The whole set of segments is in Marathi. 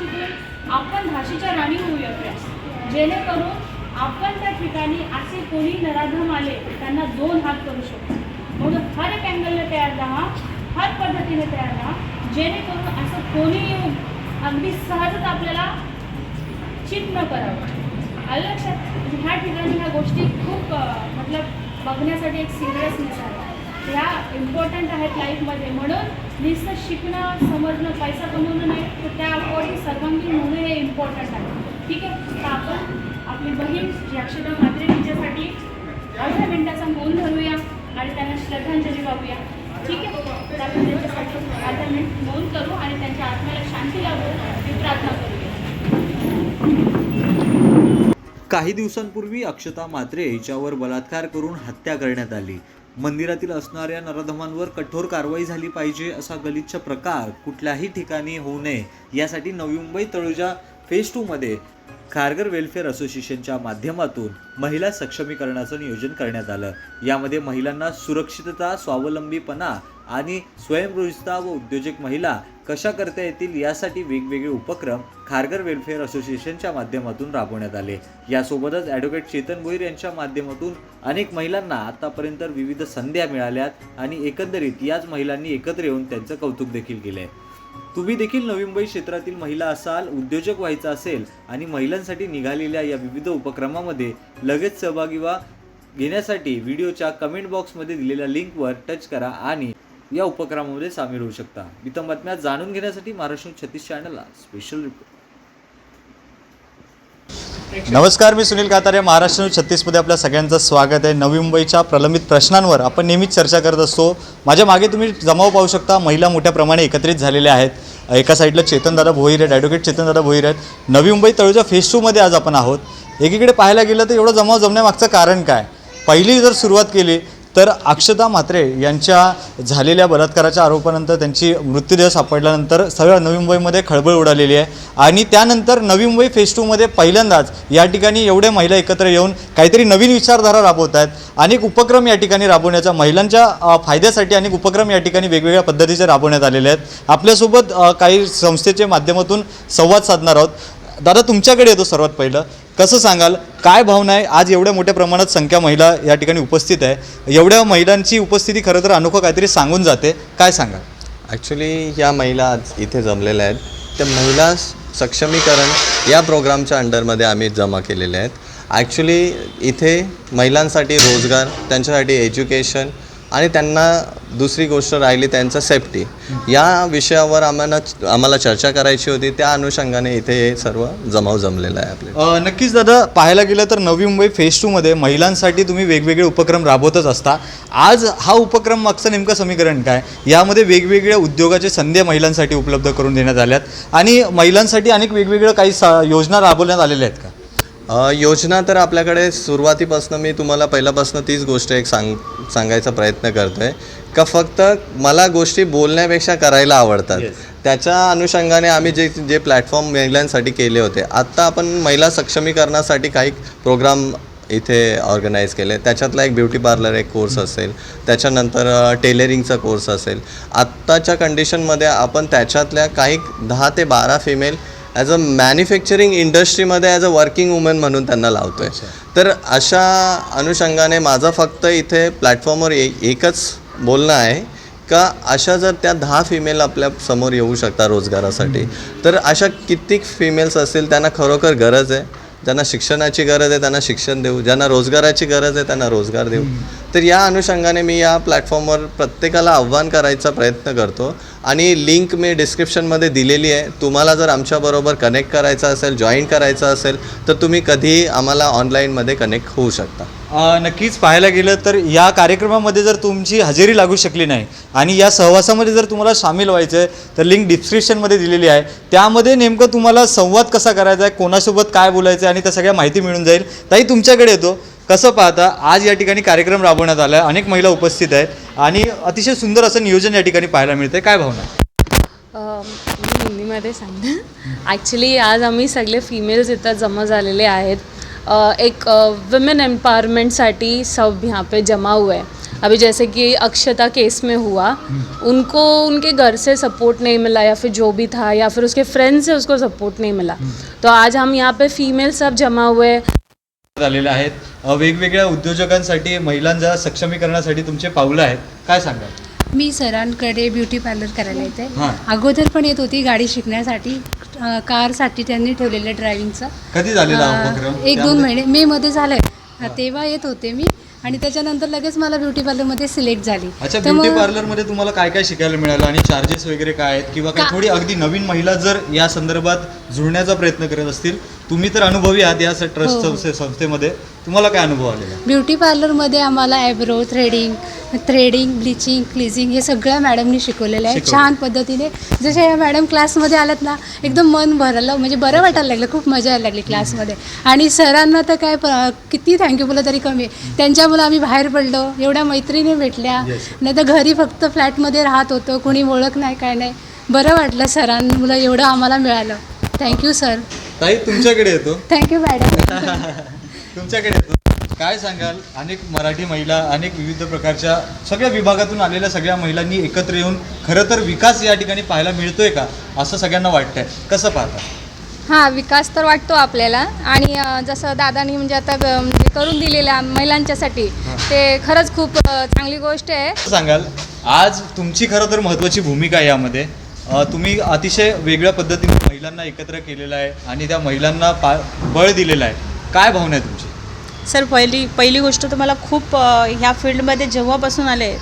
गोष्टीतून आपण झाशीच्या राणी होऊया. जेणेकरून आपण त्या ठिकाणी असे कोणी नराधम आले त्यांना दोन हात करू शकतो. म्हणून हर एक अँगलने तयार राहा हर पद्धतीने तयार राहा जेणेकरून असं कोणी येऊन अगदी सहजच आपल्याला चित न करावं. आलं लक्षात ह्या ठिकाणी ह्या गोष्टी खूप मतलब बघण्यासाठी एक सिरियसनेस आहे. ह्या इम्पॉर्टंट आहेत लाईफमध्ये म्हणून नुसतं शिकणं समजणं पैसा कमवणं नाही तर त्या अकॉर्डिंग सर्वांगीण होणं हे इम्पॉर्टंट आहे. ठीक आहे? तर आपण आपली बहीण जी अक्षता म्हात्रे तिच्यासाठी अर्ध्या मिनिटाचा मौन धरूया आणि त्यांना श्रद्धांजली वाहूया. ठीक आहे? तर आपण त्यांच्यासाठी अर्धा मिनिट मौन करू आणि त्यांच्या आत्म्याला शांती लावू ही प्रार्थना करूया. काही दिवसांपूर्वी अक्षता मात्रे हिच्यावर बलात्कार करून हत्या करण्यात आली. मंदिरातील असणाऱ्या नराधमांवर कठोर कारवाई झाली पाहिजे असा गलिच्छ प्रकार कुठल्याही ठिकाणी होऊ नये. यासाठी नवी मुंबई तळोजा फेज टूमध्ये खारगर वेलफेअर असोसिएशनच्या माध्यमातून महिला सक्षमीकरणाचं नियोजन करण्यात आलं. यामध्ये महिलांना सुरक्षितता स्वावलंबीपणा आणि स्वयंरोजता व उद्योजक महिला कशा करता येतील यासाठी वेगवेगळे उपक्रम खारघर वेलफेअर असोसिएशनच्या माध्यमातून राबवण्यात आले. यासोबतच ॲडव्होकेट चेतन भोईर यांच्या माध्यमातून अनेक महिलांना आतापर्यंत विविध संध्या मिळाल्यात आणि एकंदरीत याच महिलांनी एकत्र येऊन त्यांचं कौतुक देखील केलंय. तुम्ही देखील नवी मुंबई क्षेत्रातील महिला असाल उद्योजक व्हायचा असेल आणि महिलांसाठी निघालेल्या या विविध उपक्रमामध्ये लगेच सहभागी व्हा. घेण्यासाठी व्हिडिओच्या कमेंट बॉक्समध्ये दिलेल्या लिंकवर टच करा आणि या उपक्रमामध्ये सामील होऊ शकता. इतर बातम्या जाणून घेण्यासाठी महाराष्ट्र छत्तीस चॅनलला स्पेशल रिपोर्ट नमस्कार मी सुनील कातारे महाराष्ट्र न्यूज छत्तीसमध्ये आपल्या सगळ्यांचं स्वागत आहे. नवी मुंबईच्या प्रलंबित प्रश्नांवर आपण नेहमीच चर्चा करत असतो. माझ्या मागे तुम्ही जमाव पाहू शकता महिला मोठ्या प्रमाणे एकत्रित झालेल्या आहेत. एका साईडला चेतनदादा भोईर आहेत ॲडव्होकेट चेतनदादा भोईर आहेत. नवी मुंबई तळूच्या फेस टूमध्ये आज आपण आहोत. एकीकडे पाहायला गेलं तर एवढं जमाव जमण्यामागचं कारण काय? पहिली जर सुरुवात केली तर अक्षता म्हात्रे यांच्या झालेल्या बलात्काराच्या आरोपानंतर त्यांची मृत्यूदेह सापडल्यानंतर सगळ्या नवी मुंबईमध्ये खळबळ उडालेली आहे. आणि त्यानंतर नवी मुंबई फेज टूमध्ये पहिल्यांदाच या ठिकाणी एवढ्या महिला एकत्र येऊन काहीतरी नवीन विचारधारा राबवत आहेत. अनेक उपक्रम या ठिकाणी राबवण्याचा महिलांच्या फायद्यासाठी अनेक उपक्रम या ठिकाणी वेगवेगळ्या पद्धतीचे राबवण्यात आलेले आहेत. आपल्यासोबत काही संस्थेचे माध्यमातून संवाद साधणार आहोत. दादा तुमच्याकडे येतो सर्वात पहिलं. कसं सांगाल? काय भावना आहे? आज एवढ्या मोठ्या प्रमाणात संख्या महिला या ठिकाणी उपस्थित आहे. एवढ्या महिलांची उपस्थिती खरं तर अनोखं काहीतरी सांगून जाते. काय सांगाल? ॲक्च्युली या महिला आज इथे जमलेल्या आहेत. त्या महिला सक्षमीकरण या प्रोग्रामच्या अंडरमध्ये आम्ही जमा केलेल्या आहेत. ॲक्च्युली इथे महिलांसाठी रोजगार त्यांच्यासाठी एज्युकेशन आणि त्यांना दुसरी गोष्ट राहिली त्यांचं सेफ्टी या विषयावर आम्हाला आम्हाला चर्चा करायची होती. त्या अनुषंगाने इथे हे सर्व जमाव जमलेला आहे आपले नक्कीच दादा पाहायला गेलं तर नवी मुंबई फेज टूमध्ये महिलांसाठी तुम्ही वेगवेगळे उपक्रम राबवतच असता. आज हा उपक्रम मागचं नेमकं समीकरण काय? यामध्ये वेगवेगळ्या उद्योगाचे संधी महिलांसाठी उपलब्ध करून देण्यात आल्यात. आणि महिलांसाठी अनेक वेगवेगळ्या काही सा योजना राबवण्यात आलेल्या आहेत का? योजना तर आपल्याकडे सुरुवातीपासून मी तुम्हाला पहिल्यापासून तीच गोष्ट एक सांग सांगायचा प्रयत्न करतो आहे का फक्त मला गोष्टी बोलण्यापेक्षा करायला आवडतात. त्याच्या अनुषंगाने आम्ही जे जे प्लॅटफॉर्म महिलांसाठी केले होते आत्ता आपण महिला सक्षमीकरणासाठी काही प्रोग्राम इथे ऑर्गनाईज केले. त्याच्यातला एक ब्युटी पार्लर एक कोर्स असेल त्याच्यानंतर टेलरिंगचा कोर्स असेल. आत्ताच्या कंडिशनमध्ये आपण त्याच्यातल्या काही दहा ते बारा फिमेल ॲज अ मॅन्युफॅक्चरिंग इंडस्ट्रीमध्ये ॲज अ वर्किंग वुमन म्हणून त्यांना लावतो आहे तर अशा अनुषंगाने माझं फक्त इथे प्लॅटफॉर्मवर ए एकच बोलणं आहे का अशा जर त्या दहा फिमेल आपल्यासमोर येऊ शकता रोजगारासाठी तर अशा कित्येक फिमेल्स असतील त्यांना खरोखर गरज आहे. ज्यांना शिक्षणाची गरज आहे त्यांना शिक्षण देऊ. ज्यांना रोजगाराची गरज आहे त्यांना रोजगार देऊ. तर या अनुषंगाने मी या प्लॅटफॉर्मवर प्रत्येकाला आव्हान करायचा प्रयत्न करतो. आणि लिंक मी डिस्क्रिप्शनमध्ये दिलेली आहे. तुम्हाला जर आमच्याबरोबर कनेक्ट करायचं असेल जॉईन करायचं असेल तर तुम्ही कधीही आम्हाला ऑनलाईनमध्ये कनेक्ट होऊ शकता. नक्कीच पाहायला गेलं तर या कार्यक्रमामध्ये जर तुमची हजेरी लागू शकली नाही आणि या सहवासामध्ये जर तुम्हाला सामील व्हायचं आहे तर लिंक डिस्क्रिप्शनमध्ये दिलेली आहे. त्यामध्ये नेमकं तुम्हाला संवाद कसा करायचा आहे कोणासोबत काय बोलायचं आहे आणि त्या सगळ्या माहिती मिळून जाईल. ताई तुमच्याकडे येतो. कसं पाहता आज या ठिकाणी कार्यक्रम राबवण्यात आला आहे अनेक महिला उपस्थित आहेत आणि अतिशय सुंदर असं नियोजन या ठिकाणी पाहायला मिळतं काय भावना? हिंदीमध्ये सांग ॲक्च्युली आज आम्ही सगळे फिमेल्स इथं जमा झालेले आहेत. एक विमेन एम्पावरमेंटसाठी सब यहाँ पे जमा हुए हैं। अभी जैसे कि अक्षता केस में हुआ उनको उनके घर से सपोर्ट नहीं मिला या फिर जो भी था या फिर उसके फ्रेंड से उसको सपोर्ट नहीं मिला। तो आज हम यहाँ पे फीमेल सब जमा हुए झालेले आहेत। वेगवेगळ्या उद्योजकांसाठी महिलांच्या सक्षमीकरणासाठी तुमचे पावलं आहेत. काय सांगाल? मी सरांकडे ब्युटी पार्लर करायला येते. हां. अगोदर पण येत होती गाडी शिकण्यासाठी अ, कारसाठी त्यांनी ठेवलेलं ड्रायव्हिंगचं. कधी झालेला हा अ, उपक्रम? एक दोन महिने मे मध्ये झालंय. तेव्हा येत होते मी आणि त्याच्यानंतर लगेच मला ब्युटी पार्लरमध्ये सिलेक्ट झाली. अच्छा तर ब्युटी मग- पार्लरमध्ये तुम्हाला काय काय शिकायला मिळालं आणि चार्जेस वगैरे काय आहेत? किंवा काही का- थोडी अगदी नवीन महिला जर या संदर्भात जुळण्याचा प्रयत्न करत असतील तुम्ही तर अनुभवी आहात या ट्रस्ट हो. संस्थे- संस्थेमध्ये. तुम्हाला काय अनुभव आलेला? ब्युटी पार्लरमध्ये आम्हाला eyebrow threading threading bleaching cleansing हे सगळ्या मॅडमनी शिकवलेलं आहे. छान पद्धतीने. जसे या मॅडम क्लासमध्ये आल्यात ना एकदम मन भरलं. म्हणजे बरं वाटायला लागलं. खूप मजा यायला लागली क्लासमध्ये आणि सरांना तर काय प- किती थँक्यू बोला तरी कमी. आहे त्यांच्यामुळे आम्ही बाहेर पडलो. एवढ्या मैत्रिणी भेटल्या. नाही तर घरी फक्त फ्लॅटमध्ये राहत होतो. कोणी ओळख नाही काय नाही. बरं वाटलं सरांमुळं एवढं आम्हाला मिळालं. थँक्यू सर ताई तुमच्याकडे येतो. थँक्यू मॅडम तुमच्याकडे येतो. काय सांगाल? अनेक मराठी महिला अनेक विविध प्रकारच्या सगळ्या विभागातून आलेल्या सगळ्या महिलांनी एकत्र येऊन खरं तर विकास या ठिकाणी पाहायला मिळतोय का? असं सगळ्यांना वाटतंय. कसं पाहता? हां विकास तर वाटतो आपल्याला. आणि अ, जसं दादानी म्हणजे आता ग- म्हणजे करून दिलेल्या महिलांच्यासाठी ते खरंच खूप अ, चांगली गोष्ट आहे. सांगाल आज तुमची खरं तर महत्त्वाची भूमिका आहे यामध्ये. तुम्ही अतिशय वेगळ्या पद्धतीने महिलांना एकत्र केलेलं आहे आणि त्या महिलांना पा बळ दिलेलं आहे. काय भावना आहे तुमची? सर पहिली पहिली गोष्ट तर मला खूप ह्या फील्डमध्ये जेव्हापासून आले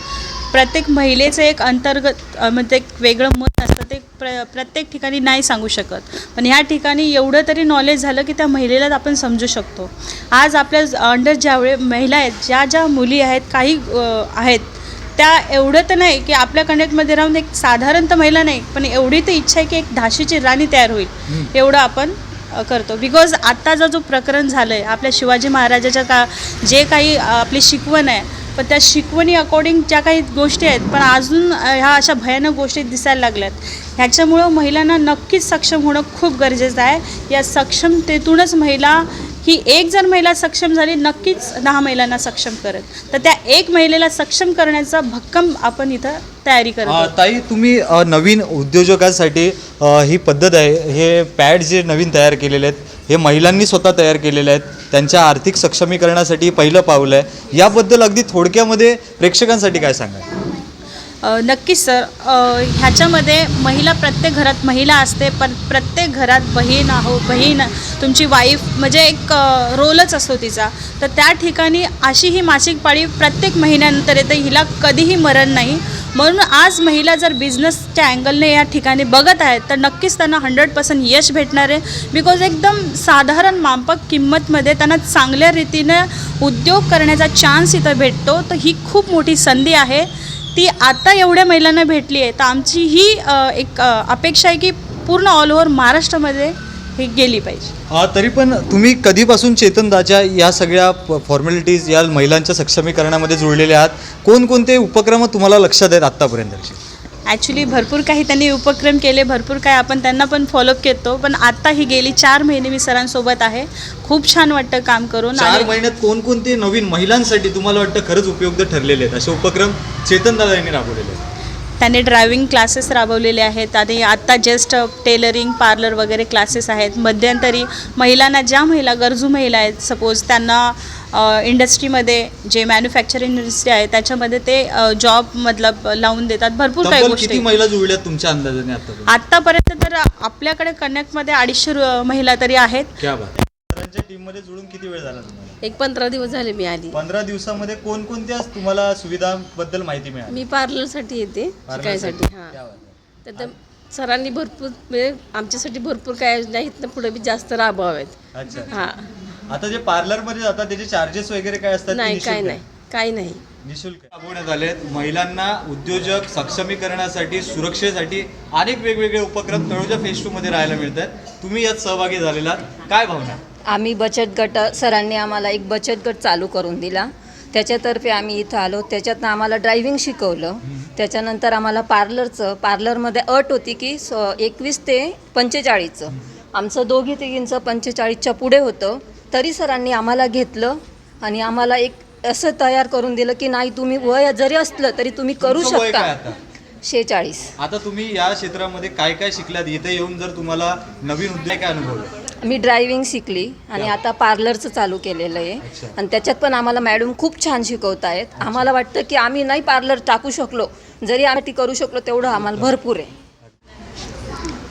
प्रत्येक महिलेचं एक अंतर्गत म्हणजे एक वेगळं मत असतं ते प्र प्रत्येक ठिकाणी नाही सांगू शकत. पण ह्या ठिकाणी एवढं तरी नॉलेज झालं की त्या महिलेला आपण समजू शकतो. आज आपल्या अंडर ज्यावेळे महिला आहेत ज्या ज्या मुली आहेत काही आहेत त्या एवढं तर नाही की आपल्या कनेक्टमध्ये राहून एक साधारणतः महिला नाही पण एवढी तर इच्छा आहे की एक झाशीची राणी तयार होईल. एवढं आपण करतो. बिकॉज आत्ताचा जो प्रकरण झालं आहे आपल्या शिवाजी महाराजाच्या का जे काही आपली शिकवण आहे पण त्या शिकवणी अकॉर्डिंग ज्या काही गोष्टी आहेत पण अजून ह्या अशा भयानक गोष्टी दिसायला लागल्यात. ह्याच्यामुळं महिलांना नक्कीच सक्षम होणं खूप गरजेचं आहे. या सक्षमतेतूनच महिला ही एक जर महिला सक्षम झाली नक्कीच दहा महिलांना सक्षम करेल. तर त्या एक महिलेला सक्षम करण्याचा भक्कम आपण इथं तयारी करत. ताई तुम्ही नवीन उद्योजकांसाठी ही पद्धत आहे. हे पॅड जे नवीन तयार केलेले आहेत हे महिलांनी स्वतः तयार केलेले आहेत. त्यांच्या आर्थिक सक्षमीकरणासाठी पहिलं पाऊल आहे. याबद्दल अगदी थोडक्यामध्ये प्रेक्षकांसाठी काय सांगाल? अ, नक्कीच सर. ह्याच्यामध्ये महिला प्रत्येक घरात महिला असते पण प्रत्येक घरात बहीण आहो बहीण तुमची वाईफ म्हणजे एक रोलच असतो तिचा. तर त्या ठिकाणी अशी ही मासिक पाळी प्रत्येक महिन्यानंतर येते हिला कधीही मरण नाही. म्हणून आज महिला जर बिझनेसच्या अँगलने या ठिकाणी बघत आहेत तर नक्कीच त्यांना हंड्रेड पर्सेंट यश भेटणार आहे. बिकॉज एकदम साधारण मापक किंमतमध्ये त्यांना चांगल्या रीतीनं उद्योग करण्याचा चान्स इथं भेटतो. तर ही खूप मोठी संधी आहे. ती आता एवढ्या महिलांना भेटली आहे तर आमची ही एक अपेक्षा आहे की पूर्ण ऑल ओव्हर महाराष्ट्रामध्ये हे गेली पाहिजे. तरी पण तुम्ही कधीपासून चेतनदाच्या या सगळ्या फॉर्मॅलिटीज या महिलांच्या सक्षमीकरणामध्ये जुळलेले आहात? कोणकोणते उपक्रम तुम्हाला लक्षात आहेत आत्तापर्यंत ॲक्च्युली भरपूर काही त्यांनी उपक्रम केले भरपूर काही आपण त्यांना पण फॉलोअप केतो पण आता ही गेली चार महिने मी सरांसोबत आहे. खूप छान वाटतं काम करून चार महिन्यात कोणकोणते नवीन महिलांसाठी तुम्हाला वाटतं खरंच उपयुक्त ठरलेले आहेत? असे उपक्रम चेतनदादा यांनी राबवलेले आहेत. त्यांनी ड्रायव्हिंग क्लासेस राबवलेले आहेत. आणि आत्ता जस्ट टेलरिंग पार्लर वगैरे क्लासेस आहेत. मध्यंतरी महिलांना ज्या महिला गरजू महिला आहेत सपोज त्यांना इंडस्ट्रीमध्ये जे मॅन्युफॅक्चरिंग इंडस्ट्री आहे त्याच्यामध्ये ते जॉब मतलब लावून देतात. भरपूर काही गोष्टी. महिला जुळल्यात तुमच्या अंदाजाने आता? आत्तापर्यंत तर आपल्याकडे कनेक्टमध्ये अडीचशे महिला तरी आहेत. क्या बात सरांच्या टीममध्ये जुळून किती वेळ झाला एक पंधरा दिवस झाले मी आली. पंधरा दिवसामध्ये कोणकोणत्या तुम्हाला सुविधांबद्दल माहिती मिळाली? मी पार्लरसाठी येते शिकायसाठी हां. तर त्या सरांनी भरपूर म्हणजे आमच्यासाठी भरपूर काय नाहीत ना पुढे बी जास्त राबवावेत अच्छा. हां. आता जे पार्लरमध्ये जातात त्याचे चार्जेस वगैरे काय असतात? ते नाही निशुल्क काय आहे? नाही काय नाही. निशुल्क राबवण्यात आलेत. महिलांना उद्योजक सक्षमीकरणासाठी सुरक्षेसाठी अनेक वेगवेगळे उपक्रम तळोजा फेस टू मध्ये राहायला मिळत आहेत तुम्ही यात सहभागी झालेला काय भावना? आम्ही बचत गट सरांनी आम्हाला एक बचत गट चालू करून दिला. त्याच्यातर्फे आम्ही इथं आलो. त्याच्यातनं आम्हाला ड्रायव्हिंग शिकवलं. त्याच्यानंतर आम्हाला पार्लरचं पार्लरमध्ये अट होती की स एकवीस ते पंचेचाळीसचं. आमचं दोघी तिघींचं पंचेचाळीसच्या पुढे होतं. तरी सरांनी आम्हाला घेतलं आणि आम्हाला एक असं तयार करून दिलं की नाही तुम्ही वय जरी असलं तरी तुम्ही करू तुमचं वय काय शकता आता? शेहेचाळीस आता तुम्ही या क्षेत्रामध्ये काय काय शिकलात? इथे येऊन जर तुम्हाला नवीन उद्योग काय अनुभवलं? मी ड्रायव्हिंग शिकली आणि आता पार्लरचं चालू केलेलं आहे. आणि त्याच्यात पण आम्हाला मॅडम खूप छान शिकवत आहेत आम्हाला वाटतं की आम्ही नाही पार्लर टाकू शकलो. जरी आम्ही ती करू शकलो तेवढं आम्हाला भरपूर आहे.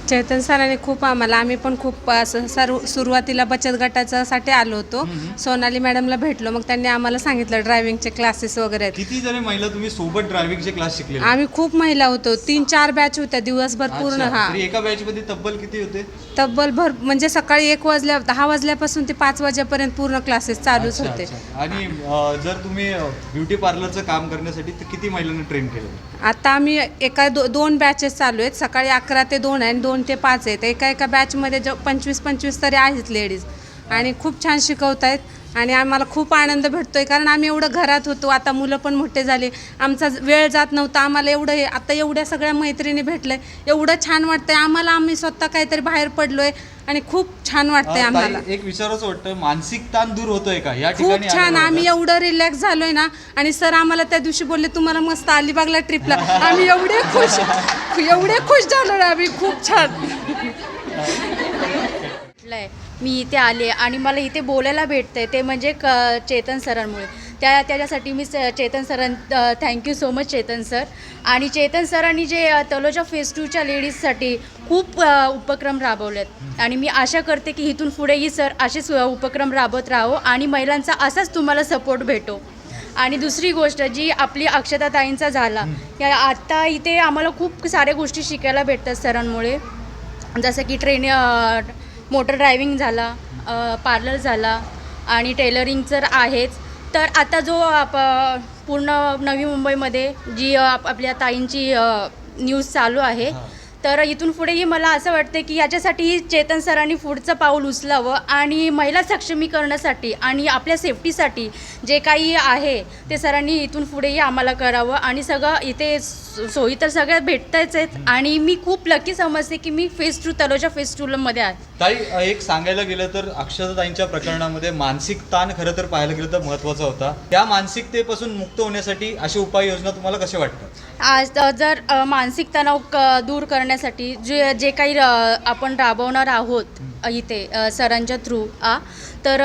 चैतन सरांनी खूप आम्हाला आम्ही पण खूप असं सर्व सुरुवातीला बचत गटाच्या साठी आलो होतो. सोनाली मॅडमला भेटलो मग त्यांनी आम्हाला सांगितलं ड्रायव्हिंगचे क्लासेस वगैरे आहेत. किती जणी महिला तुम्ही सोबत ड्रायव्हिंगचे क्लास शिकले आम्ही खूप महिला होतो. तीन चार बॅच होत्या दिवसभर पूर्ण हा. एका बॅच मध्ये तब्बल किती होते? तब्बल भर म्हणजे सकाळी एक वाजल्या दहा वाजल्यापासून ते पाच वाजेपर्यंत पूर्ण क्लासेस चालूच अच्छा, होते. अच्छा. आणि अं, जर तुम्ही ब्युटी पार्लरचं काम करण्यासाठी तर किती महिलांना ट्रेन केलं? आता आम्ही एका दो दोन बॅचेस चालू आहेत. सकाळी अकरा ते दोन आहे आणि दोन ते पाच आहेत एका एका बॅचमध्ये ज पंचवीस पंचवीस तरी आहेत लेडीज आणि खूप छान शिकवत आहेत आणि आम्हाला खूप आनंद भेटतोय कारण आम्ही एवढं घरात होतो आता मुलं पण मोठे झाले आमचा वेळ जात नव्हता आम्हाला एवढं हे आता एवढ्या सगळ्या मैत्रिणी भेटलंय एवढं छान वाटतंय आम्हाला आम्ही स्वतः काहीतरी बाहेर पडलोय आणि खूप छान वाटतंय अं, ताई, आम्हाला. एक विचारायचं वाटतं मानसिक ताण दूर होतोय का? या ठिकाणी खूप छान आम्ही एवढं रिलॅक्स झालोय ना आणि सर आम्हाला त्या दिवशी बोलले तुम्हाला मस्त अलिबागला ट्रिपला आम्ही एवढे खुश एवढे खुश झालो ना आम्ही खूप छान. मी इथे आले आणि मला इथे बोलायला भेटतंय. ते म्हणजे क चेतन सरांमुळे. त्या त्याच्यासाठी मी स- Chetan सरां thank you so much Chetan sir. आणि चेतन सरांनी जे तलोजा फेस टूच्या लेडीजसाठी खूप उपक्रम राबवलेत. आणि मी आशा करते की इथून पुढेही सर असेच उपक्रम राबवत राहो आणि महिलांचा असाच तुम्हाला सपोर्ट भेटो. आणि दुसरी गोष्ट जी आपली अक्षता ताईंचा झाला या आत्ता इथे आम्हाला खूप साऱ्या गोष्टी शिकायला भेटतात सरांमुळे. जसं की ट्रेन मोटर ड्रायव्हिंग झाला पार्लर झाला आणि टेलरिंग तर आहेच. तर आता जो आप पूर्ण नवी मुंबईमध्ये जी आप- आपल्या ताईंची न्यूज चालू आहे तर इथून पुढेही मला असं वाटतं की याच्यासाठी चेतन सरांनी पुढचं पाऊल उचलावं आणि महिला सक्षमीकरणासाठी आणि आपल्या सेफ्टीसाठी जे काही आहे ते सरांनी इथून पुढेही आम्हाला करावं आणि सगळं इथे सोयी तर सगळ्या भेटताच आहेत आणि मी खूप लकी समजते की मी फेस टू तलोजा फेस टूमध्ये आहे. ताई एक सांगायला गेलं तर अक्षताताईंच्या प्रकरणामध्ये मानसिक ताण खरं तर पाहायला गेलं तर महत्त्वाचा होता. त्या मानसिकतेपासून मुक्त होण्यासाठी अशा उपाययोजना तुम्हाला कसे वाटतात? आज जर मानसिक तणाव क दूर करण्यासाठी जे जे काही आपण राबवणार आहोत इथे सरांच्या थ्रू आ तर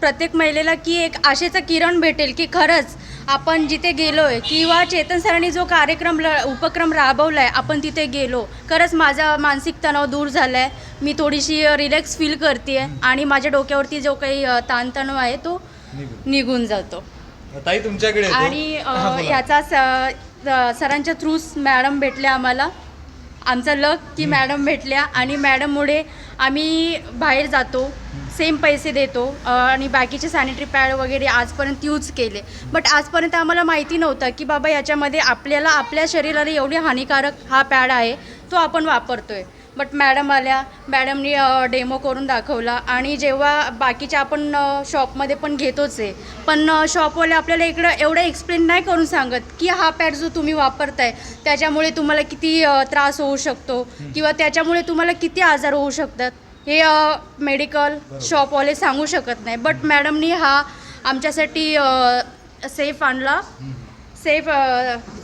प्रत्येक महिलेला की एक आशेचा किरण भेटेल की खरंच आपण जिथे गेलो आहे किंवा चेतन सरांनी जो कार्यक्रम ल उपक्रम राबवला आहे आपण तिथे गेलो. खरंच माझा मानसिक तणाव दूर झाला आहे मी थोडीशी रिलॅक्स फील करते आहे आणि माझ्या डोक्यावरती जो काही ताणतणाव आहे तो निघून. जातो. ताई तुमच्याकडे. आणि. याचा स- सरांच्या थ्रूच मॅडम भेटल्या आम्हाला. आमचा लक की मॅडम भेटल्या आणि मॅडममुळे आम्ही बाहेर जातो सेम पैसे देतो आणि बाकीचे सॅनिटरी पॅड वगैरे आजपर्यंत यूज केले. बट आजपर्यंत आम्हाला माहिती नव्हतं की बाबा याच्यामध्ये आपल्याला आपल्या शरीराला एवढी हानिकारक हा पॅड आहे तो आपण वापरतो आहे बट मॅडम आल्या मॅडमनी डेमो करून दाखवला. आणि जेव्हा बाकीच्या आपण शॉपमध्ये पण घेतोच आहे. पण शॉपवाले आपल्याला इकडं एवढं एक्सप्लेन नाही करून सांगत की हा पॅड जो तुम्ही वापरताय त्याच्यामुळे तुम्हाला किती त्रास होऊ शकतो किंवा त्याच्यामुळे तुम्हाला किती आजार होऊ शकतात हे मेडिकल शॉपवाले सांगू शकत नाही. बट मॅडमनी हा आमच्यासाठी सेफ आणला. सेफ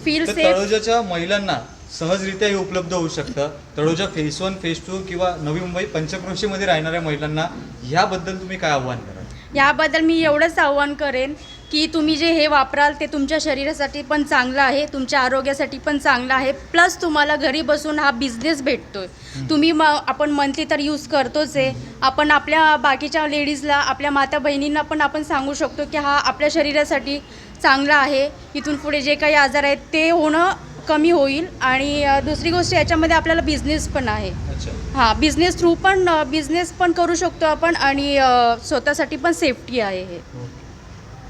फील सेफ महिलांना सहजरित्या हे उपलब्ध होऊ शकतं. Taloja phase one phase two किंवा नवी मुंबई पंचक्रोशीमध्ये राहणाऱ्या महिलांना ह्याबद्दल तुम्ही काय आव्हान कराल? याबद्दल मी एवढंच आव्हान करेन की तुम्ही जे हे वापराल ते तुमच्या शरीरासाठी पण चांगलं आहे तुमच्या आरोग्यासाठी पण चांगलं आहे. प्लस तुम्हाला घरी बसून हा बिझनेस भेटतोय. तुम्ही म आपण मंथली तर यूज करतोच आहे. आपण आपल्या बाकीच्या लेडीजला आपल्या माता बहिणींना पण आपण सांगू शकतो की हा आपल्या शरीरासाठी चांगला आहे. इथून पुढे जे काही आजार आहेत ते होणं कमी होईल आणि दुसरी गोष्ट याच्यामध्ये आपल्याला बिझनेस पण आहे. अच्छा. हां बिझनेस थ्रू पण बिझनेस पण करू शकतो आपण आणि स्वतःसाठी पण सेफ्टी आहे हे.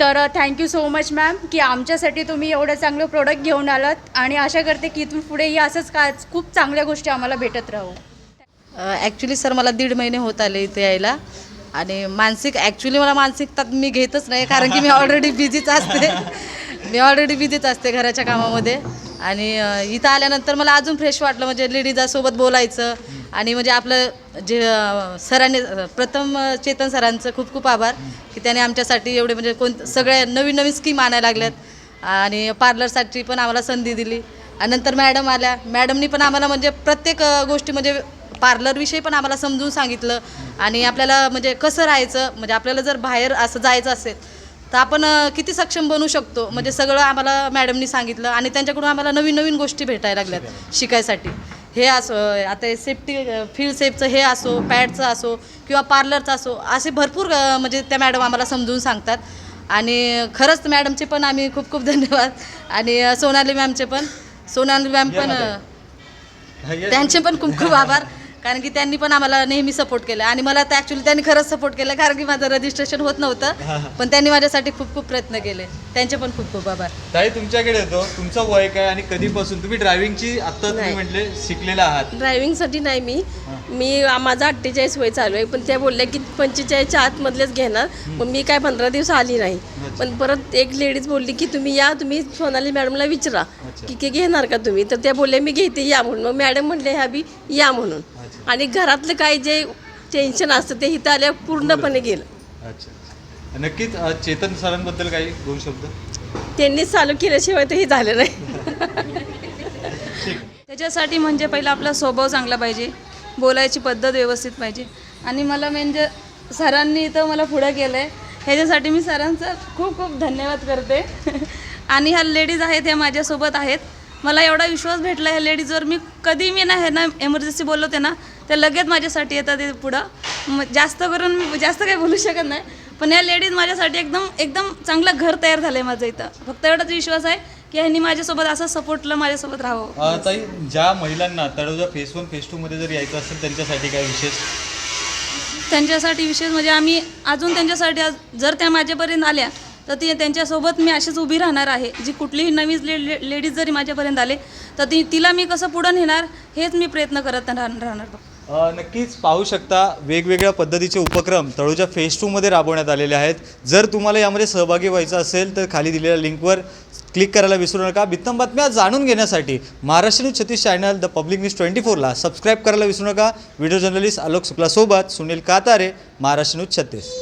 तर थँक्यू सो मच मॅम की आमच्यासाठी तुम्ही एवढं चांगलं प्रोडक्ट घेऊन आलात आणि आशा करते की इथून पुढेही असंच काय खूप चांगल्या गोष्टी आम्हाला भेटत राहू. ॲक्च्युली सर मला दीड महिने होत आले इथे यायला आणि मानसिक ॲक्च्युली मला मानसिकता मी घेतच नाही कारण की मी ऑलरेडी बिझीच असते. मी ऑलरेडी बिझीच असते घराच्या कामामध्ये. आणि इथं आल्यानंतर मला अजून फ्रेश वाटलं म्हणजे लेडीजासोबत बोलायचं. आणि म्हणजे आपलं जे सरांनी प्रथम चेतन सरांचं खूप खूप आभार की त्याने आमच्यासाठी एवढे म्हणजे कोण सगळ्या नवीन नवीन स्कीम आणायला लागल्यात. आणि पार्लरसाठी पण आम्हाला संधी दिली. आणि नंतर मॅडम आल्या. मॅडमनी पण आम्हाला म्हणजे प्रत्येक गोष्टी म्हणजे पार्लरविषयी पण आम्हाला समजून सांगितलं. आणि आपल्याला म्हणजे कसं राहायचं म्हणजे आपल्याला जर बाहेर असं जायचं असेल तर आपण किती सक्षम बनू शकतो? म्हणजे सगळं आम्हाला मॅडमनी सांगितलं आणि त्यांच्याकडून आम्हाला नवीन नवीन गोष्टी भेटायला लागल्यात शिकायसाठी. हे असो आता सेफ्टी फील्ड सेफचं हे असो पॅडचं असो किंवा पार्लरचं असो असे भरपूर म्हणजे त्या मॅडम आम्हाला समजून सांगतात. आणि खरंच मॅडमचे पण आम्ही खूप खूप धन्यवाद. आणि सोनाली मॅमचे पण. सोनाली मॅम पण त्यांचे पण खूप खूप आभार. कारण की त्यांनी पण आम्हाला नेहमी सपोर्ट केला. आणि मला तर ॲक्च्युली त्यांनी खरंच सपोर्ट केला कारण की माझं रजिस्ट्रेशन होत नव्हतं. पण त्यांनी माझ्यासाठी खूप खूप प्रयत्न केले. त्यांचे पण खूप खूप आभार. ताई तुमच्याकडे येतो. तुमचं वय काय आणि कधीपासून? तुम्ही ड्रायव्हिंगची आता तुम्ही नाही. म्हटले शिकलेला आहात. ड्रायव्हिंगसाठी नाही मी. मी माझा अठ्ठेचाळीस वय चालू आहे. पण त्या बोलल्या की पंचेचाळीसच्या आतमधलेच घेणार मग मी काय पंधरा दिवस आली नाही. पण परत एक लेडीज बोलली की तुम्ही या तुम्ही सोनाली मॅडमला विचारा की की घेणार का तुम्ही? तर त्या बोलल्या मी घेते या म्हणून. मग मॅडम म्हणले ह्या बी या म्हणून. आणि घरातलं काही जे टेन्शन असतं ते इथं आल्या पूर्णपणे गेलं. अच्छा नक्कीच अ, चेतन सरांबद्दल काही दोन शब्द? त्यांनीच चालू केल्याशिवाय तर हे झालं नाही. त्याच्यासाठी म्हणजे पहिला आपला स्वभाव चांगला पाहिजे बोलायची पद्धत व्यवस्थित पाहिजे. आणि मला म्हणजे सरांनी इथं मला पुढं केलं आहे ह्याच्यासाठी मी सरांचं खूप खूप धन्यवाद करते. आणि ह्या लेडीज आहेत ह्या माझ्यासोबत आहेत. मला एवढा विश्वास भेटला ह्या लेडीजवर. मी कधी मी ना हे ना एमर्जन्सी बोलवते ना त्या लगेच माझ्यासाठी येतात ते पुढं. मग जास्त करून मी जास्त काही बोलू शकत नाही. पण या लेडीज माझ्यासाठी एकदम एकदम चांगलं घर तयार झालं आहे माझं इथं. फक्त एवढाच विश्वास आहे की ह्यांनी माझ्यासोबत असं सपोर्टला माझ्यासोबत राहावं. ताई ज्या महिलांना Taloja phase one phase two मध्ये जर यायचं असेल त्यांच्यासाठी काय विशेष? त्यांच्यासाठी विशेष म्हणजे आम्ही अजून त्यांच्यासाठी जर त्या माझ्यापर्यंत आल्या तर ती त्यांच्यासोबत मी अशीच उभी राहणार आहे. जी कुठलीही नवीन ले ले लेडीज जरी माझ्यापर्यंत आले तर ती तिला मी कसं पुढं नेणार हेच मी प्रयत्न करत राहणार राहणार अ, नक्कीच पाहू शकता वेगवेगळ्या पद्धतीचे उपक्रम तळोजा फेस टूमध्ये राबवण्यात आलेले आहेत. जर तुम्हाला यामध्ये सहभागी व्हायचं असेल तर खाली दिलेल्या लिंकवर क्लिक करायला विसरू नका. बित्तम बातम्या जाणून घेण्यासाठी महाराष्ट्र न्यूज छत्तीस channel the public news twenty फोरला सबस्क्राईब करायला विसरू नका. व्हिडिओ जर्नलिस्ट आलोक शुक्लासोबत सुनील कातारे महाराष्ट्र न्यूज छत्तीस.